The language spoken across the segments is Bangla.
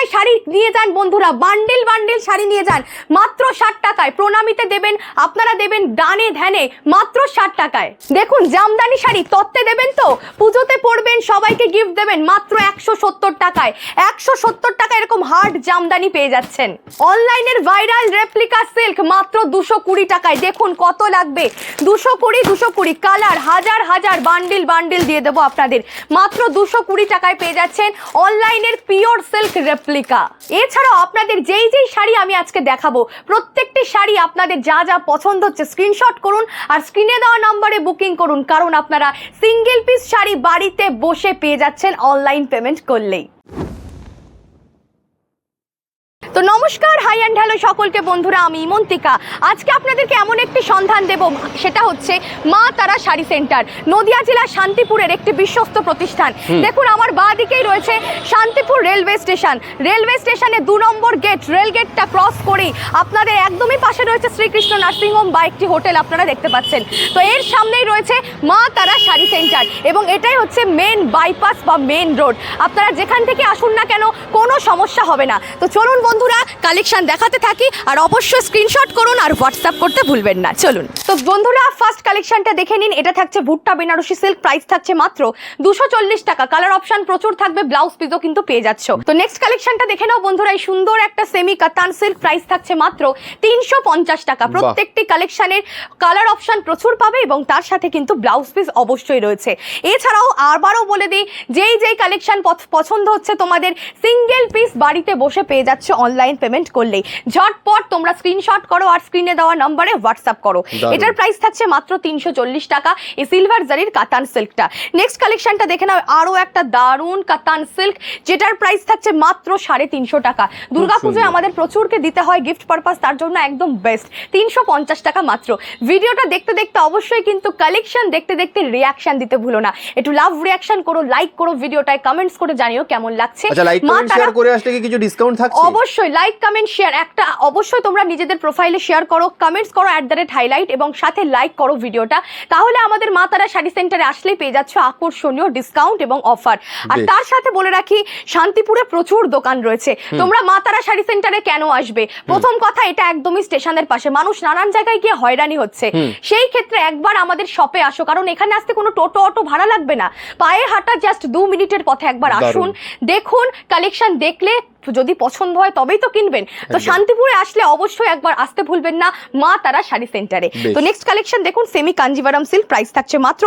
টাকায় শাড়ি নিয়ে যান বন্ধুরা বান্ডিল বান্ডিল শাড়ি নিয়ে যান, মাত্র ষাট টাকায়। প্রণামীতে দেবেন, আপনারা দেবেন দানে ধ্যানে, মাত্র ষাট টাকায়। দেখুন, জামদানি শাড়ি, তত্ত্বে দেবেন তো? পুজোতে পরবেন, সবাইকে গিফট দেবেন, মাত্র একশো সত্তর টাকায়। একশো সত্তর টাকা এরকম হার্ড জামদানি পেয়ে যাচ্ছেন। অনলাইনের ভাইরাল রেপ্লিকা সিল্ক মাত্র দুশো কুড়ি টাকায়। দেখুন, কত লাগবে? দুশো কুড়ি দুশো কুড়ি। কালার হাজার হাজার বান্ডিল বান্ডিল দিয়ে দেবো আপনাদের। মাত্র দুশো কুড়ি টাকায় পেয়ে যাচ্ছেন অনলাইনের পিওর সিল্ক রেপ্লিকা এছাড়াও আপনাদের যেই যেই শাড়ি আমি আজকে দেখাবো, প্রত্যেকটি শাড়ি আপনাদের যা যা পছন্দ হচ্ছে স্ক্রিনশট করুন আর স্ক্রিনে দেওয়া নম্বরে বুকিং করুন, কারণ আপনারা সিঙ্গেল পিস শাড়ি বাড়িতে বসে পেয়ে যাচ্ছেন অনলাইন পেমেন্ট করলেই। তো নমস্কার হাই অ্যান্ড হ্যালো সকলকে বন্ধুরা আমি ইমন্তিকা। আজকে আপনাদেরকে এমন একটি সন্ধান দেব সেটা হচ্ছে মা তারা শাড়ি সেন্টার নদিয়া জেলার শান্তিপুরের একটি বিশ্বস্ত প্রতিষ্ঠান। দেখুন আমার বাঁ দিকেই রয়েছে শান্তিপুর রেলওয়ে স্টেশন। রেলওয়ে স্টেশনে দু নম্বর গেট রেল গেটটা ক্রস করেই আপনাদের একদমই পাশে রয়েছে শ্রীকৃষ্ণ নার্সিংহোম বা একটি হোটেল আপনারা দেখতে পাচ্ছেন। তো এর সামনেই রয়েছে মা তারা শাড়ি সেন্টার এবং এটাই হচ্ছে মেন বাইপাস বা মেন রোড আপনারা যেখান থেকে আসুন না কেন কোনো সমস্যা হবে না। তো চলুন বন্ধুরা কালেকশন দেখাতে থাকি আর অবশ্যই স্ক্রিনশট করুন আর হোয়াটসঅ্যাপ করতে ভুলবেন না। চলুন। তো বন্ধুরা ফার্স্ট কালেকশনটা দেখে নিন। এটা থাকছে ভুট্টা বেনারসি সিল্ক প্রাইস থাকছে মাত্র দুশো চল্লিশ টাকা। কালার অপশন প্রচুর থাকবে ব্লাউজ পিসও কিন্তু পেয়ে যাচ্ছ। তো নেক্সট কালেকশনটা দেখে নাও বন্ধুরা এই সুন্দর একটা সেমি কাতান সিল্ক প্রাইস থাকছে মাত্র তিনশো পঞ্চাশ টাকা। প্রত্যেকটি কালেকশনের কালার অপশন প্রচুর পাবে এবং তার সাথে কিন্তু ব্লাউজ পিস অবশ্যই রয়েছে। এছাড়াও আবারও বলে দিই যেই যেই কালেকশন পছন্দ হচ্ছে তোমাদের সিঙ্গেল পিস বাড়িতে বসে পেয়ে যাচ্ছ অনলাইন পেমেন্ট করলেই। ঝটপট তোমরা স্ক্রিনশট করো আর স্ক্রিনে দেওয়া নম্বরে হোয়াটসঅ্যাপ করো। এটার প্রাইস থাকছে মাত্র তিনশো চল্লিশ টাকা। এই সিলভার জারির কাতান সিল্কটা নেক্সট কালেকশনটা দেখে নাও আরও একটা দারুণ কাতান সিল্ক যেটার প্রাইস থাকছে মাত্র সাড়ে তিনশো টাকা। দুর্গাপুজোয়। আমাদের প্রচুরকে দিতে হয় গিফট পারপাস তার জন্য একদম বেস্ট তিনশো পঞ্চাশ টাকা মাত্র। ভিডিওটা দেখতে দেখতে অবশ্যই কিন্তু কালেকশন দেখতে দেখতে রিয়াকশন দিতে ভুলো না। একটু লাভ রিয়াকশন করো লাইক করো ভিডিওটায় কমেন্টস করে জানিও কেমন লাগছে। আচ্ছা মা তারা- করে আসলে কি কিছু ডিসকাউন্ট থাকছে? অবশ্যই লাইক কমেন্ট শেয়ার একটা অবশ্যই তোমরা নিজেদের প্রোফাইলে শেয়ার করো কমেন্টস করো অ্যাট দ্য রেট হাইলাইট এবং সাথে লাইক করো ভিডিওটা। তাহলে আমাদের মা তারা শাড়ি সেন্টারে আসলেই পেয়ে যাচ্ছ আকর্ষণীয় ডিসকাউন্ট এবং অফার আর তার সাথে বলে রাখি শান্তিপুরে প্রচুর দোকান রয়েছে। তোমরা মা তারা শাড়ি সেন্টারে কেন আসবে? প্রথম কথা এটা একদমই স্টেশনের পাশে। মানুষ নানান জায়গায় গিয়ে হয়রানি হচ্ছে। সেই ক্ষেত্রে একবার আমাদের শপে আসো কারণ এখানে আসতে কোনো টোটো অটো ভাড়া লাগবে না। পায়ে হাঁটা জাস্ট দু মিনিটের পথে একবার আসুন। দেখুন কালেকশন দেখলে যদি পছন্দ হয় তবেই তো কিনবেন। তো শান্তিপুরে আসলে অবশ্যই একবার আসতে ভুলবেন না মা তারা শাড়ি সেন্টারে। তো নেক্সট কালেকশন দেখুন সেমি কাঞ্জিভারাম সিল্ক প্রাইস থাকছে মাত্র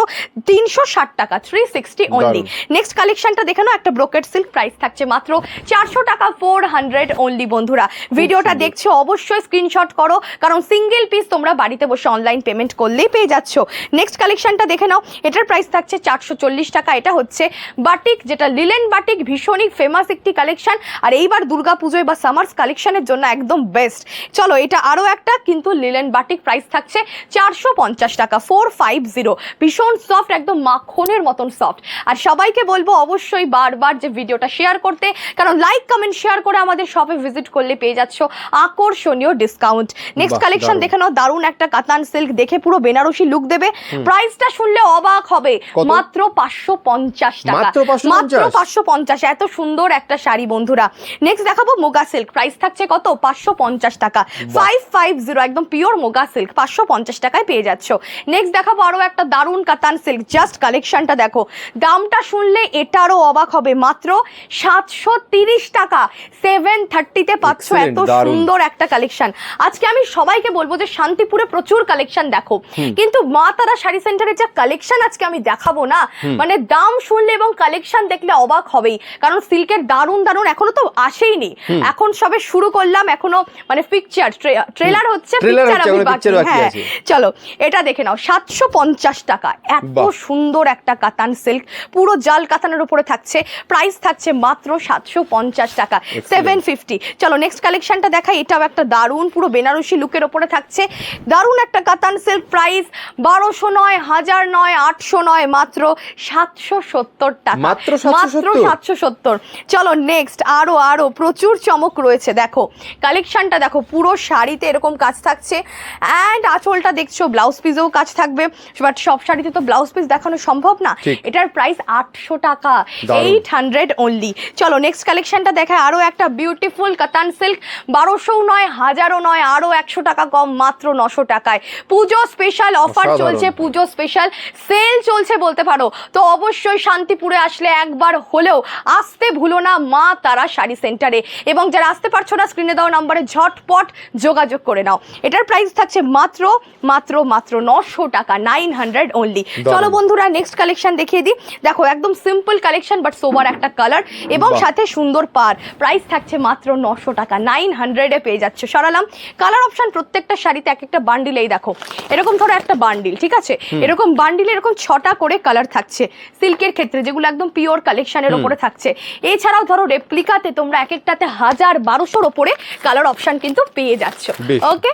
তিনশো ষাট টাকা থ্রি সিক্সটি অনলি নেক্সট কালেকশনটা দেখে নাও একটা ব্রোকেট সিল্ক প্রাইস থাকছে মাত্র চারশো টাকা ফোর হান্ড্রেড অনলি বন্ধুরা। ভিডিওটা। দেখছ অবশ্যই স্ক্রিনশট করো কারণ সিঙ্গেল পিস তোমরা বাড়িতে বসে অনলাইন পেমেন্ট করলেই পেয়ে যাচ্ছ। নেক্সট কালেকশনটা দেখে নাও এটার প্রাইস থাকছে চারশো চল্লিশ টাকা এটা হচ্ছে বাটিক যেটা লিলেন বাটিক ভীষণই ফেমাস একটি কালেকশন আর এইবার দুর্গা পুজোয় বা সামার্স কালেকশনের জন্য একদম বেস্ট। চলো এটা আরও একটা কিন্তু লিলেন বাটিক প্রাইস থাকছে চারশো পঞ্চাশ টাকা ফোর ফাইভ জিরো ভীষণ সফট একদম মাখনের মতন সফট আর সবাইকে বলব অবশ্যই বারবার যে ভিডিওটা শেয়ার করতে কারণ লাইক কমেন্ট শেয়ার করে আমাদের শপে ভিজিট করলে পেয়ে যাচ্ছ আকর্ষণীয় ডিসকাউন্ট নেক্সট কালেকশন। দেখে নাও দারুণ একটা কাতান সিল্ক দেখে পুরো বেনারসি লুক দেবে। প্রাইসটা শুনলে অবাক হবে। মাত্র পাঁচশো পঞ্চাশ টাকা। মাত্র 550? মাত্র পাঁচশো পঞ্চাশ এত সুন্দর একটা শাড়ি বন্ধুরা। নেক্সট দেখাবো মোগা সিল্ক। প্রাইস থাকছে কত? পাঁচশো পঞ্চাশ টাকা। ফাইভ ফাইভ জিরো একদম পিওর মোগা সিল্ক। পাঁচশো পঞ্চাশ টাকায় পেয়ে যাচ্ছ। নেক্সট দেখাবো আরও একটা দারুণ কাতান সিল্ক। জাস্ট কালেকশনটা দেখো। দামটা শুনলে এটারও অবাক হবে। মাত্র সাতশো তিরিশ টাকা। সেভেন থার্টিতে পাচ্ছ এত সুন্দর একটা কালেকশন আজকে আমি সবাইকে বলব যে শান্তিপুরে প্রচুর কালেকশন দেখো। কিন্তু মা তারা শাড়ি সেন্টারের যা কালেকশন আজকে আমি দেখাবো না। মানে দাম শুনলে এবং কালেকশন দেখলে অবাক হবেই। কারণ সিল্কের দারুণ দারুণ এখনও তো আসেইনি এখন সবে শুরু করলাম এখনও মানে পিকচার ট্রেলার হচ্ছে পিকচার আমি বাকি হ্যাঁ। চলো এটা দেখে নাও সাতশো পঞ্চাশ টাকা এত সুন্দর একটা কাতান সিল্ক পুরো জাল কাতানের উপরে থাকছে প্রাইস থাকছে মাত্র সাতশো পঞ্চাশ টাকা সেভেন ফিফটি চলো নেক্সট কালেকশনটা দেখাই এটাও একটা দারুণ পুরো বেনারসি লুকের ওপরে থাকছে। দারুণ একটা কাতান সিল্ক প্রাইস বারোশো নয় হাজার নয় আটশো নয় মাত্র সাতশো সত্তর টাকা। মাত্র 770? মাত্র সাতশো সত্তর। চলো নেক্সট আরও। আরও প্রচুর চমক রয়েছে দেখো। কালেকশনটা দেখো পুরো শাড়িতে এরকম কাজ থাকছে। অ্যান্ড আঁচলটা দেখছ ব্লাউজ পিসেও কাজ থাকবে। বাট সব শাড়িতে তো ব্লাউজ পিস দেখানো সম্ভব না। এটার প্রাইস আটশো টাকা। এইট হান্ড্রেড অনলি চলো নেক্সট কালেকশনটা দেখায় আরও একটা বিউটিফুল কাতান সিল্ক বারোশোও নয় হাজারও নয় আরও একশো টাকা কম মাত্র নশো টাকায়। পুজো স্পেশাল অফার চলছে পুজো স্পেশাল সেল চলছে বলতে পারো। তো অবশ্যই শান্তিপুরে আসলে একবার হলেও আসতে ভুলো না মা তারা শাড়ি সেন্টারে। এবং যারা আসতে পারছ না স্ক্রিনে দেওয়া নাম্বারে ঝটপট যোগাযোগ করে নাও। এটার প্রাইস থাকছে মাত্র মাত্র মাত্র নশো টাকা নাইন হান্ড্রেড অনলি চলো বন্ধুরা নেক্সট কালেকশন দেখিয়ে দিই। দেখো একদম সিম্পল কালেকশন বাট সোবার একটা কালার এবং সাথে সুন্দর পার প্রাইস থাকছে মাত্র নশো টাকা নাইন হান্ড্রেডে পেয়ে যাচ্ছে। সরালাম কালার অপশন প্রত্যেকটা শাড়িতে এক একটা বান্ডিলেই দেখো। এরকম ধরো একটা বান্ডিল ঠিক আছে? এরকম বান্ডিলে এরকম ছটা করে কালার থাকছে। সিল্কের ক্ষেত্রে যেগুলো একদম পিওর কালেকশনের ওপরে থাকছে। এছাড়াও ধরো রেপ্লিকাতে তোমরা এক একটাতে হাজার বারোশোর ওপরে কালার অপশন কিন্তু পেয়ে যাচ্ছ। ওকে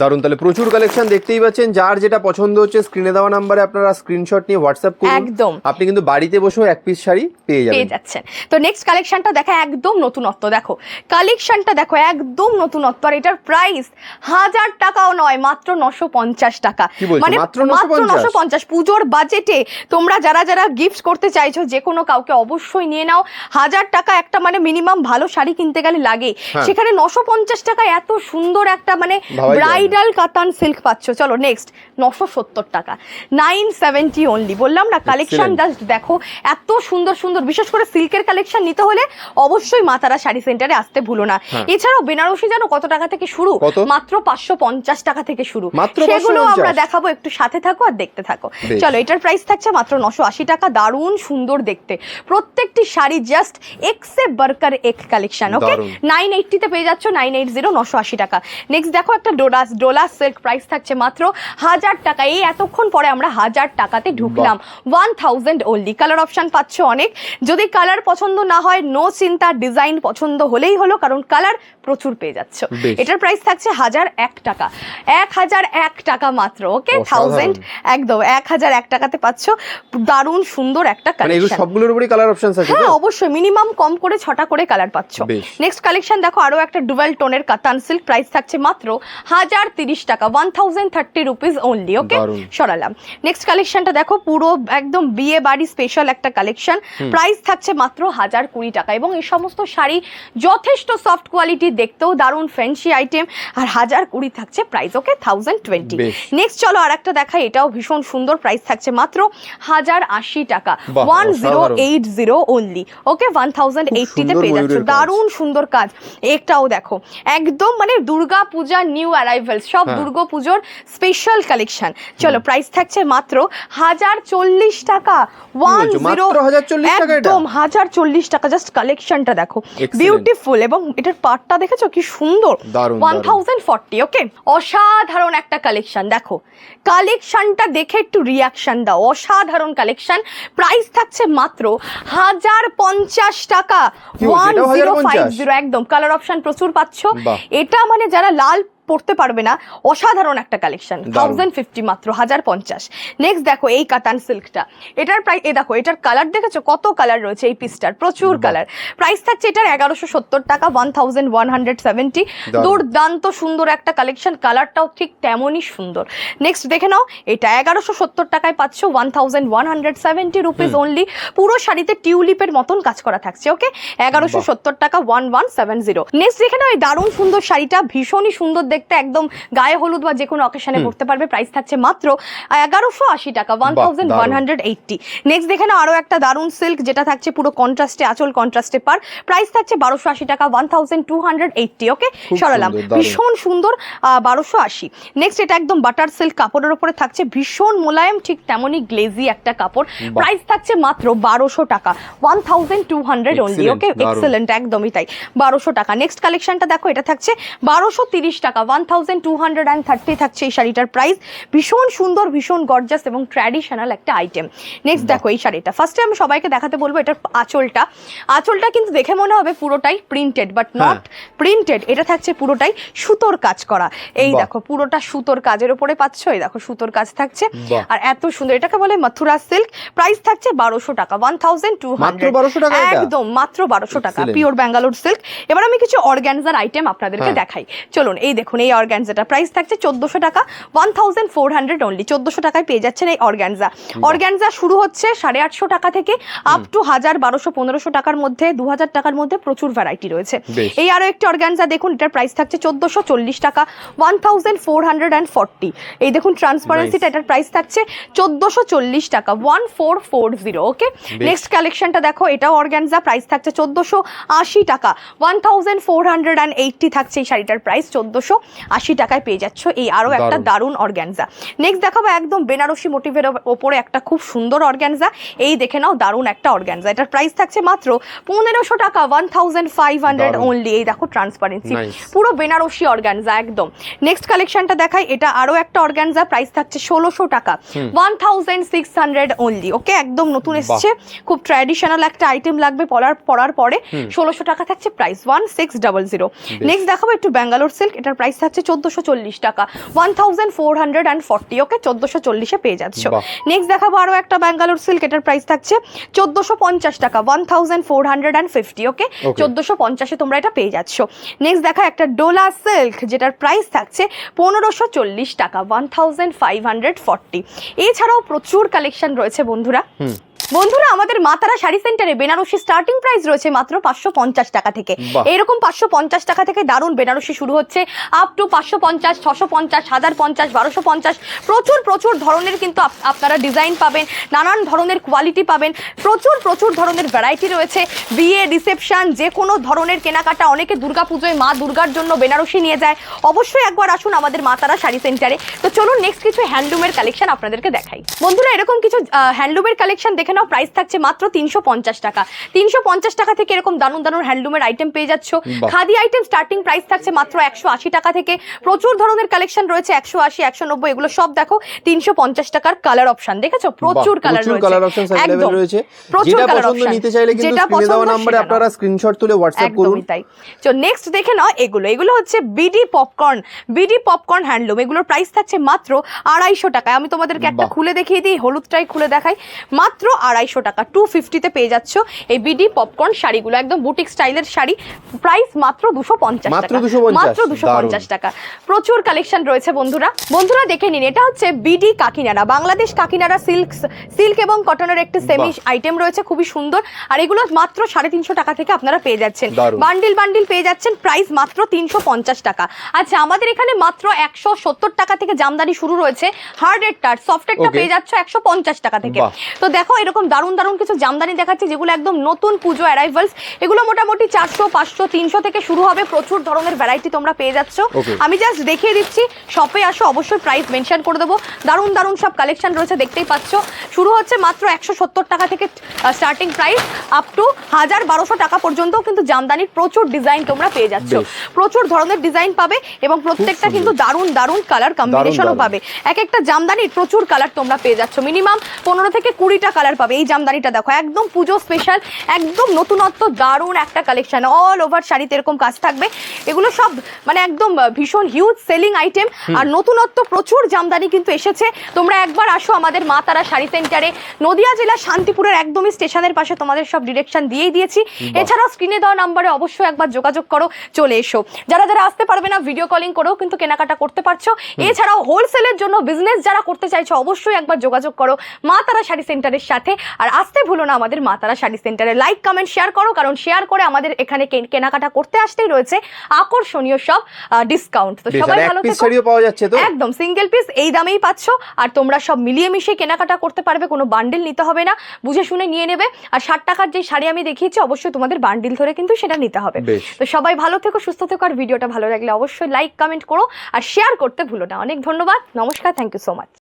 দারুণ তাহলে প্রচুর কালেকশন দেখতেই পাচ্ছেন। যার যেটা পছন্দ হচ্ছে স্ক্রিনে দেওয়া নাম্বারে আপনারা স্ক্রিনশট নিয়ে হোয়াটসঅ্যাপ করুন। একদম। আপনি কিন্তু বাড়িতে বসেও এক পিস শাড়ি পেয়ে যাবেন। পেয়ে যাচ্ছেন। তো নেক্সট কালেকশনটা দেখা একদম নতুনত্ব। দেখো কালেকশনটা দেখো একদম নতুনত্ব। আর এটার প্রাইস হাজার টাকাও নয় মাত্র নশো পঞ্চাশ টাকা। মানে মাত্র 950? মাত্র নশো পঞ্চাশ? পুজোর বাজেটে তোমরা যারা যারা গিফট করতে চাইছো যে কোনো কাউকে অবশ্যই নিয়ে নাও। হাজার টাকা একটা মানে মিনিমাম ভালো শাড়ি কিনতে গেলে লাগে। হ্যাঁ। সেখানে নশো পঞ্চাশ টাকা এত সুন্দর একটা মানে না। ব্রাইডাল কাতান সিল্ক পাচ্ছ। চলো নেক্সট নশো সত্তর টাকা। নাইন সেভেন্টি অনলি বললাম না কালেকশন জাস্ট দেখো এত সুন্দর সুন্দর বিশেষ করে সিল্কের কালেকশন নিতে হলে অবশ্যই মাতারা শাড়ি সেন্টারে আসতে ভুলো না। হ্যাঁ। এছাড়াও বেনারসি জানো কত টাকা থেকে শুরু? মাত্র পাঁচশো পঞ্চাশ টাকা থেকে শুরু। সেগুলো আমরা দেখাবো একটু সাথে থাকো আর দেখতে থাকো। চলো এটার প্রাইস থাকছে মাত্র নশো আশি টাকা। দারুণ সুন্দর দেখতে। প্রত্যেকটি শাড়ি জাস্ট এক্সে বার্কার এক কালেকশন ওকে। নাইন এইটটিতে পেয়ে যাচ্ছ নাইন এইট জিরো নশো আশি টাকা। নেক্সট দেখো একটা ডোলাস ডোলা সিল্ক প্রাইস থাকছে মাত্র হাজার টাকা। এই এতক্ষণ পরে আমরা হাজার টাকাতে ঢুকলাম। One thousand only colour option পাচ্ছ অনেক। যদি কালার পছন্দ না হয় নো চিন্তা। ডিজাইন পছন্দ হলেই হলো কারণ কালার প্রচুর পেয়ে যাচ্ছ। এটার প্রাইস থাকছে হাজার এক টাকা। এক হাজার এক টাকা মাত্র ওকে থাউজেন্ড একদম এক হাজার এক টাকাতে পাচ্ছ। দারুণ সুন্দর একটা মানে কালেকশন সবগুলোর উপরই কালার অপশন আছে হ্যাঁ অবশ্যই মিনিমাম কম করে ছটা করে কালার পাচ্ছ। নেক্সট কালেকশন দেখো আরও একটা ডুয়েল টোনের কাতান সিল্ক প্রাইস থাকছে মাত্র হাজার তিরিশ টাকা one thousand thirty rupees only okay সরালাম। Next কালেকশনটা দেখো পুরো একদম বিয়ে বাড়ি স্পেশাল একটা কালেকশন প্রাইস থাকছে মাত্র হাজার কুড়ি টাকা এবং এই সমস্ত শাড়ি যথেষ্ট সফট কোয়ালিটি দেখতেও দারুণ ফ্যান্সি আইটেম আর হাজার কুড়ি থাকছে price okay thousand twenty next চলো আর একটা দেখাই এটাও ভীষণ সুন্দর প্রাইস থাকছে মাত্র হাজার আশি টাকা। One zero eight zero only okay one thousand এইটটিতে পেয়ে যাচ্ছ। দারুণ সুন্দর কাজ। এটাও দেখো একদম মানে দুর্গা পূজা নিউ অ্যারাইভেল সব হ্যাঁ। দুর্গা পুজোর স্পেশাল কালেকশন চলো প্রাইস থাকছে মাত্র হাজার চল্লিশ টাকা। ওয়ান জিরো মাত্র 1040 একদম হাজার চল্লিশ টাকা জাস্ট কালেকশনটা দেখো। বিউটিফুল এবং এটার পার্টটা দেখেছ? কি সুন্দর। ওয়ান থাউজেন্ড ফর্টি ওকে অসাধারণ একটা কালেকশন দেখো। কালেকশনটা দেখে একটু রিয়াকশন দাও। অসাধারণ কালেকশন প্রাইস থাকছে মাত্র হাজার পঞ্চাশ টাকা ওয়ান জিরো ফাইভ জিরো একদম। কালার অপশন প্রচুর পাচ্ছ। এটা মানে যারা লাল পড়তে পারবে না। অসাধারণ একটা কালেকশন থাউজেন্ড ফিফটি মাত্র হাজার পঞ্চাশ। নেক্সট দেখো এই কাতান সিল্কটা এটার প্রাইস এ দেখো এটার কালার দেখেছ? কত কালার রয়েছে এই পিসটার প্রচুর কালার প্রাইস থাকছে এটার এগারোশো সত্তর টাকা one thousand one hundred seventy দুর্দান্ত সুন্দর একটা কালেকশন কালারটাও ঠিক তেমনই সুন্দর। নেক্সট দেখে নাও এটা এগারোশো সত্তর টাকায় পাচ্ছ one thousand one hundred seventy rupees only পুরো শাড়িতে টিউলিপের মতন কাজ করা থাকছে ওকে এগারোশো সত্তর টাকা one one seven zero next দেখে নাও এই দারুণ সুন্দর শাড়িটা। ভীষণই সুন্দর দেখতে। একদম গায়ে হলুদ বা যে কোনো অকেশনে পড়তে পারবে। প্রাইস থাকছে মাত্র এগারোশো আশি টাকা one thousand one hundred eighty next দেখে নাও আরও একটা দারুণ সিল্ক যেটা থাকছে পুরো কন্ট্রাস্টে আঁচল কন্ট্রাস্টে পার। প্রাইস থাকছে বারোশো আশি টাকা one thousand two hundred eighty okay সরালাম। ভীষণ সুন্দর বারোশো আশি। নেক্সট এটা একদম বাটার সিল্ক কাপড়ের ওপরে থাকছে ভীষণ মোলায়েম ঠিক তেমনই গ্লেজি একটা কাপড়। প্রাইস থাকছে মাত্র বারোশো টাকা one thousand two hundred Excellent, okay excellent একদমই তাই। বারোশো টাকা। নেক্সট কালেকশনটা দেখো এটা থাকছে বারোশো তিরিশ টাকা one thousand two hundred and thirty থাকছে এই শাড়িটার প্রাইস ভীষণ সুন্দর ভীষণ গর্জাস এবং ট্র্যাডিশনাল একটা আইটেম নেক্সট দেখো এই শাড়িটা। ফার্স্টে আমি সবাইকে দেখাতে বলব এটার আঁচলটা। আঁচলটা কিন্তু দেখে মনে হবে পুরোটাই প্রিন্টেড বাট। নট প্রিন্টেড এটা থাকছে পুরোটাই সুতোর কাজ করা। এই দেখো পুরোটা সুতোর কাজের উপরে পাচ্ছ এই দেখো সুতোর কাজ থাকছে। আর এত সুন্দর এটাকে বলে মথুরা সিল্ক প্রাইস থাকছে বারোশো টাকা ওয়ান থাউজেন্ড টু মাত্র 1200 টাকা একদম মাত্র বারোশো টাকা পিওর ব্যাঙ্গালোর সিল্ক এবার আমি কিছু অর্গ্যানজার আইটেম আপনাদেরকে হ্যাঁ। দেখাই। চলুন এই দেখুন। এই অর্গ্যানজাটা। প্রাইস থাকছে চোদ্দশো টাকা one thousand four hundred only চোদ্দশো টাকায় পেয়ে যাচ্ছেন এই অর্গ্যানজা। অর্গ্যানজা শুরু হচ্ছে সাড়ে আটশো টাকা থেকে আপ টু হাজার বারোশো পনেরোশো টাকার মধ্যে দু হাজার টাকার মধ্যে প্রচুর ভ্যারাইটি রয়েছে। এই আরও একটি অর্গ্যানজা দেখুন এটার প্রাইস থাকছে চোদ্দশো চল্লিশ টাকা one thousand four hundred and forty এই দেখুন ট্রান্সপারেন্সিটা এটার প্রাইস থাকছে চোদ্দশো চল্লিশ টাকা one four four zero okay next কালেকশনটা দেখো এটাও অর্গ্যানজা প্রাইস থাকছে চোদ্দশো আশি টাকা one thousand four hundred and eighty থাকছে এই শাড়িটার প্রাইস চোদ্দশো আশি টাকায় পেয়ে যাচ্ছ। এই আরও একটা দারুণ। অর্গ্যানজা নেক্সট দেখাবো একদম বেনারসি মোটিভের ওপরে একটা খুব সুন্দর অর্গ্যানজা এই দেখে নাও দারুণ একটা অর্গ্যানজা এটার প্রাইস থাকছে মাত্র পনেরোশো টাকা one thousand five hundred only এই দেখো ট্রান্সপারেন্সি পুরো বেনারসি অর্গ্যানজা একদম। নেক্সট কালেকশনটা দেখাই এটা আরও একটা অর্গ্যানজা প্রাইস থাকছে ষোলোশো টাকা। One thousand six hundred only okay একদম নতুন এসছে। খুব ট্র্যাডিশনাল একটা আইটেম লাগবে পরার পরার পরে। ষোলোশো টাকা থাকছে price one six double zero next দেখাবো একটু ব্যাঙ্গালোর সিল্ক এটার প্রাইস থাকছে চোদ্দশো চল্লিশ টাকা। One thousand four hundred and forty okay চোদ্দশো চল্লিশে পেয়ে যাচ্ছ। নেক্সট দেখাবো আরও একটা ব্যাঙ্গালোর সিল্ক এটার প্রাইস থাকছে চোদ্দশো পঞ্চাশ টাকা one thousand four hundred and fifty okay. চোদ্দশো পঞ্চাশে তোমরা এটা পেয়ে যাচ্ছ। নেক্সট দেখা একটা ডোলা সিল্ক যেটার প্রাইস থাকছে পনেরোশো চল্লিশ টাকা one thousand five hundred forty এছাড়াও প্রচুর কালেকশন রয়েছে বন্ধুরা। বন্ধুরা আমাদের মাতারা শাড়ি সেন্টারে বেনারসি স্টার্টিং প্রাইস রয়েছে মাত্র পাঁচশো পঞ্চাশ টাকা থেকে। এরকম পাঁচশো পঞ্চাশ টাকা থেকে দারুণ বেনারসি শুরু হচ্ছে। আপ টু পাঁচশো পঞ্চাশ ছশো পঞ্চাশ হাজার পঞ্চাশ বারোশো পঞ্চাশ। প্রচুর প্রচুর ধরনের কিন্তু আপনারা ডিজাইন পাবেন নানান ধরনের কোয়ালিটি পাবেন প্রচুর প্রচুর ধরনের ভ্যারাইটি রয়েছে। বিয়ে রিসেপশন যে কোনো ধরনের কেনাকাটা অনেকে দুর্গাপুজোয় মা দুর্গার জন্য বেনারসি নিয়ে যায়। অবশ্যই একবার আসুন আমাদের মাতারা শাড়ি সেন্টারে তো চলুন নেক্সট কিছু হ্যান্ডলুমের কালেকশন আপনাদেরকে দেখাই। বন্ধুরা এরকম কিছু হ্যান্ডলুমের কালেকশন দেখে এটাও প্রাইস থাকছে মাত্র তিনশো পঞ্চাশ টাকা। তিনশো পঞ্চাশ টাকা থেকে এরকম দারুণ দারুণ হ্যান্ডলুমের আইটেম পেয়ে যাচ্ছ। খাদি আইটেম স্টার্টিং প্রাইস থাকছে মাত্র একশো টাকা থেকে। প্রচুর ধরনের কালেকশন রয়েছে একশো আশি একশো এগুলো সব দেখো তিনশো টাকার কালার অপশন দেখেছ? প্রচুর কালার রয়েছে। প্রচুর কালার অপশন নিতে চাইলে যেটা পছন্দ আপনারা স্ক্রিনশট তুলে করুন। তাই। তো নেক্সট দেখে নাও এগুলো। এগুলো হচ্ছে BD popcorn BD popcorn handloom এগুলোর প্রাইস থাকছে মাত্র আড়াইশো টাকায়। আমি তোমাদেরকে একটা খুলে দেখিয়ে দিই হলুদটাই খুলে দেখাই। মাত্র আড়াইশো টাকা। টু ফিফটিতে পেয়ে যাচ্ছ এই বিডি পপকর্ন শাড়িগুলো একদম বুটিক স্টাইলের শাড়ি। প্রাইস মাত্র দুশো পঞ্চাশ টাকা। মাত্র দুশো পঞ্চাশ টাকা। প্রচুর কালেকশন রয়েছে বন্ধুরা। বন্ধুরা দেখে নিন এটা হচ্ছে BD Kakinada. Bangladesh Kakinada silk silk এবং কটনের একটি সেমি আইটেম রয়েছে খুবই সুন্দর। আর এগুলো মাত্র সাড়ে তিনশো টাকা থেকে আপনারা পেয়ে যাচ্ছেন। বান্ডিল বান্ডিল পেয়ে যাচ্ছেন প্রাইস মাত্র তিনশো পঞ্চাশ টাকা। আচ্ছা আমাদের এখানে মাত্র একশো সত্তর টাকা থেকে জামদানি শুরু রয়েছে। হার্ড এডটার সফট এডটা Okay. পেয়ে যাচ্ছ একশো পঞ্চাশ টাকা থেকে। তো দেখো এরকম দারুণ দারুণ কিছু জামদানি দেখাচ্ছি যেগুলো একদম নতুন পুজো অ্যারাইভালস এগুলো মোটামুটি চারশো পাঁচশো তিনশো থেকে শুরু হবে। প্রচুর ধরনের ভ্যারাইটি তোমরা পেয়ে যাচ্ছ। আমি জাস্ট দেখিয়ে দিচ্ছি শপে আসো অবশ্যই প্রাইস মেনশন করে দেবো। দারুণ দারুণ সব কালেকশন রয়েছে দেখতেই পাচ্ছ। শুরু হচ্ছে মাত্র একশো সত্তর টাকা থেকে স্টার্টিং প্রাইস আপ টু হাজার বারোশো টাকা পর্যন্ত কিন্তু জামদানির প্রচুর ডিজাইন তোমরা পেয়ে যাচ্ছ। প্রচুর ধরনের ডিজাইন পাবে এবং প্রত্যেকটা কিন্তু দারুণ দারুণ কালার কম্বিনেশনও। পাবে। এক একটা জামদানির প্রচুর কালার তোমরা পেয়ে যাচ্ছ। মিনিমাম পনেরো থেকে কুড়িটা কালার পাবে। এই জামদানিটা দেখো একদম পুজো স্পেশাল একদম নতুনত্ব দারুণ একটা কালেকশন অল ওভার শাড়িতে এরকম কাজ থাকবে। এগুলো সব মানে একদম ভীষণ হিউজ সেলিং আইটেম আর নতুনত্ব প্রচুর জামদানি কিন্তু এসেছে। তোমরা একবার আসো আমাদের মা তারা শাড়ি সেন্টারে নদিয়া জেলা শান্তিপুরের একদমই স্টেশনের পাশে তোমাদের সব ডিরেকশন দিয়েই দিয়েছি। এছাড়াও স্ক্রিনে দেওয়া নাম্বারে অবশ্যই একবার যোগাযোগ করো চলে এসো। যারা যারা আসতে পারবে না ভিডিও কলিং করেও কিন্তু কেনাকাটা করতে পারছ। এছাড়াও হোলসেলের জন্য বিজনেস যারা করতে চাইছো অবশ্যই একবার যোগাযোগ করো মা তারা শাড়ি সেন্টারের সাথে। আর আসতে ভুলো না আমাদের মাতারা শাড়ি সেন্টারে। লাইক কমেন্ট শেয়ার করো কারণ শেয়ার করে আমাদের এখানে কেনাকাটা করতে আসতেই রয়েছে আকর্ষণীয় সব ডিসকাউন্ট তো সবাই ভালো থেকো। পাওয়া যাচ্ছে তো? একদম সিঙ্গেল পিস এই দামেই পাচ্ছ। আর তোমরা সব মিলিয়ে মিশিয়ে কেনাকাটা করতে পারবে কোনো বান্ডিল নিতে হবে না। বুঝে শুনে নিয়ে নেবে। আর ষাট টাকার যে শাড়ি আমি দেখিয়েছি অবশ্যই তোমাদের বান্ডিল ধরে কিন্তু সেটা নিতে হবে। তো সবাই ভালো থেকো সুস্থ থেকো আর ভিডিওটা ভালো লাগলে অবশ্যই লাইক কমেন্ট করো আর শেয়ার করতে ভুলো না। অনেক ধন্যবাদ নমস্কার থ্যাংক ইউ সো মাচ